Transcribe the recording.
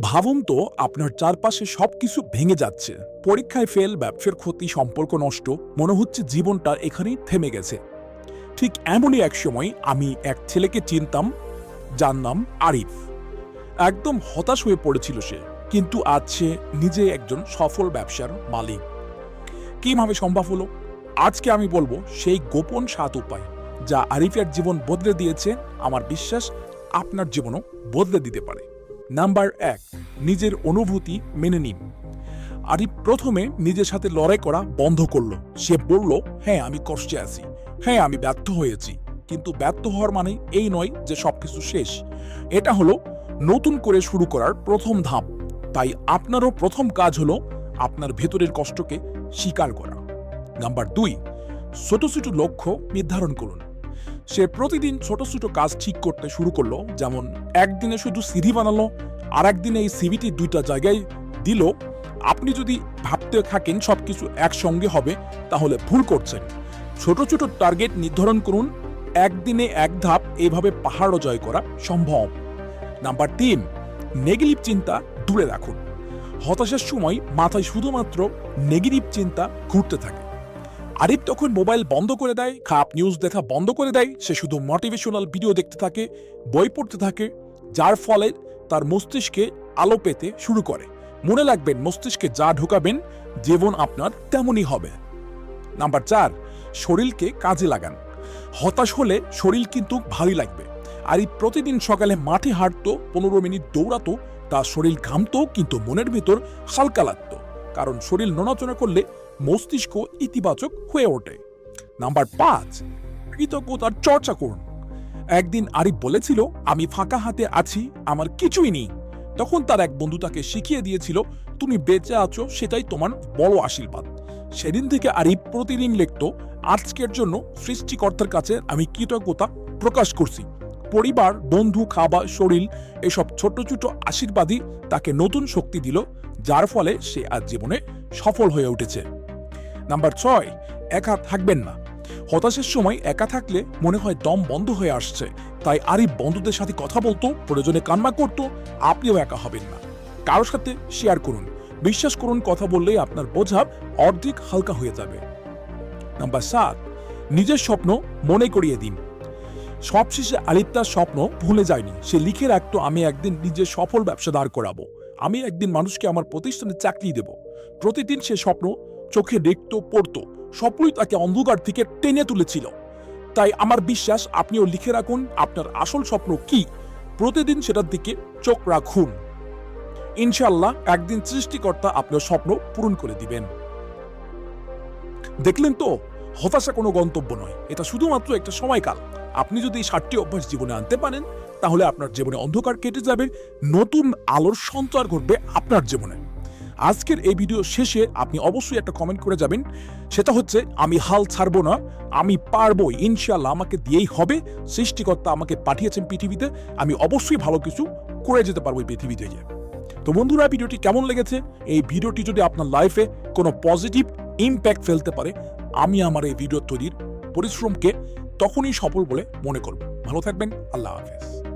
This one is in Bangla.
ভাবুন তো, আপনার চারপাশে সবকিছু ভেঙে যাচ্ছে। পরীক্ষায় ফেল ব্যবসার ক্ষতি, সম্পর্ক নষ্ট, মনে হচ্ছে জীবনটা এখানেই থেমে গেছে। ঠিক এমনই এক সময় আমি এক ছেলেকে চিনতাম, যার নাম আরিফ। একদম হতাশ হয়ে পড়েছিল সে, কিন্তু আজ সে নিজে একজন সফল ব্যবসার মালিক। কীভাবে সম্ভব হলো? আজকে আমি বলব সেই গোপন সাত উপায়, যা আরিফের জীবন বদলে দিয়েছে, আমার বিশ্বাস আপনার জীবনও বদলে দিতে পারে। নাম্বার এক, নিজের অনুভূতি মেনে নিন। আরিফ প্রথমে নিজের সাথে লড়াই করা বন্ধ করল। সে বলল হ্যাঁ আমি কষ্টে আছি। হ্যাঁ আমি ব্যর্থ হয়েছি। কিন্তু ব্যর্থ হওয়ার মানে এই নয় যে সবকিছু শেষ। এটা হলো নতুন করে শুরু করার প্রথম ধাপ। তাই আপনারও প্রথম কাজ হলো আপনার ভেতরের কষ্টকে স্বীকার করা। নাম্বার দুই, ছোট ছোট লক্ষ্য নির্ধারণ করুন। সে প্রতিদিন ছোট ছোট কাজ ঠিক করতে শুরু করল, যেমন একদিনে শুধু সিভি বানালো আর একদিনে এই সিভিটি দুইটা জায়গায় দিল। আপনি যদি ভাবতে থাকেন সব কিছু একসঙ্গে হবে, তাহলে ভুল করছেন। ছোট ছোট টার্গেট নির্ধারণ করুন, একদিনে এক ধাপ এইভাবে পাহাড়ও জয় করা সম্ভব। নাম্বার তিন নেগেটিভ চিন্তা দূরে রাখুন। হতাশার সময় মাথায় শুধুমাত্র নেগেটিভ চিন্তা ঘুরতে থাকে। আরিফ তখন মোবাইল বন্ধ করে দেয়, খারাপ নিউজ দেখা বন্ধ করে দেয়, সে শুধু মোটিভেশনাল ভিডিও দেখতে থাকে, বই পড়তে থাকে, যার ফলে তার মস্তিষ্কে আলো পেতে শুরু করে। মনে রাখবেন, মস্তিষ্কে যা ঢোকাবেন, জীবন আপনার তেমনই হবে। নাম্বার চার, শরীরকে কাজে লাগান। হতাশ হলে শরীর কিন্তু ভারী লাগবে। আর এই প্রতিদিন সকালে মাঠে হাঁটতো, পনেরো মিনিট দৌড়াতো, তার শরীর ঘামতো, কিন্তু মনের ভেতর হালকা লাগতো। কারণ শরীর নড়াচড়া করলে মস্তিষ্ক ইতিবাচক হয়ে ওঠে। নাম্বার পাঁচ, কৃতজ্ঞতার চর্চা করুন। একদিন আরিফ বলেছিল, আমি ফাঁকা হাতে আছি, আমার কিছুই নেই। তখন তার এক বন্ধু তাকে শিখিয়ে দিয়েছিল, তুমি বেঁচে আছো, সেটাই তোমার বড় আশীর্বাদ। সেদিন থেকে আরিফ প্রতিদিন লিখত, আজকের জন্য সৃষ্টিকর্তার কাছে আমি কৃতজ্ঞতা প্রকাশ করছি। পরিবার, বন্ধু, খাবার, শরীর, এসব ছোট ছোট আশীর্বাদই তাকে নতুন শক্তি দিল, যার ফলে সে আজ জীবনে সফল হয়ে উঠেছে। নাম্বার ছয়, একা থাকবেন না। হতাশের সময় একা থাকলে মনে হয় দম বন্ধ হয়ে আসছে। তাই আরিফ বন্ধুদের সাথে কথা বলতো, প্রয়োজনে কান্না করতো, আপনিও একা হবেন না। কারোর সাথে শেয়ার করুন। বিশ্বাস করুন, কথা বললেই আপনার বোঝা অর্ধেক হালকা হয়ে যাবে। নাম্বার সাত, নিজের স্বপ্ন মনে করিয়ে দিন। সবশেষে আলিপ তার স্বপ্ন ভুলে যায়নি। সে লিখে রাখতো, আমি একদিন নিজের সফল ব্যবসা দাঁড় করাবো। আমি একদিন মানুষকে আমার প্রতিষ্ঠানে চাকরি দেব। প্রতিদিন সে স্বপ্ন চোখে দেখতো পড়তো। স্বপ্নই তাকে অন্ধকার থেকে টেনে তুলেছিল। তাই আমার বিশ্বাস, আপনিও লিখে রাখুন আপনার আসল স্বপ্ন কি। প্রতিদিন সেটার দিকে চোখ রাখুন। ইনশাল্লাহ একদিন সৃষ্টিকর্তা আপনার স্বপ্ন পূরণ করে দিবেন। দেখলেন তো, হতাশা কোনো গন্তব্য নয়। এটা শুধুমাত্র একটা সময়কাল। আপনি যদি এই সাতটি অভ্যাস জীবনে আনতে পারেন, তাহলে আপনার জীবনে অন্ধকার কেটে যাবে, নতুন আলোর সঞ্চার ঘটবে আপনার জীবনে। আজকের এই ভিডিও শেষে আপনি অবশ্যই একটা কমেন্ট করে যাবেন। সেটা হচ্ছে, আমি হাল ছাড়বো না, আমি পারব ইনশাল্লাহ আমাকে দিয়েই হবে। সৃষ্টিকর্তা আমাকে পাঠিয়েছেন পৃথিবীতে, আমি অবশ্যই ভালো কিছু করে যেতে পারব এই পৃথিবীতে গিয়ে তো বন্ধুরা, ভিডিওটি কেমন লেগেছে? এই ভিডিওটি যদি আপনার লাইফে কোনো পজিটিভ ইম্প্যাক্ট ফেলতে পারে, আমি আমার এই ভিডিও তৈরির পরিশ্রমকে তখনই সফল বলে মনে করব। ভালো থাকবেন, আল্লাহ হাফেজ।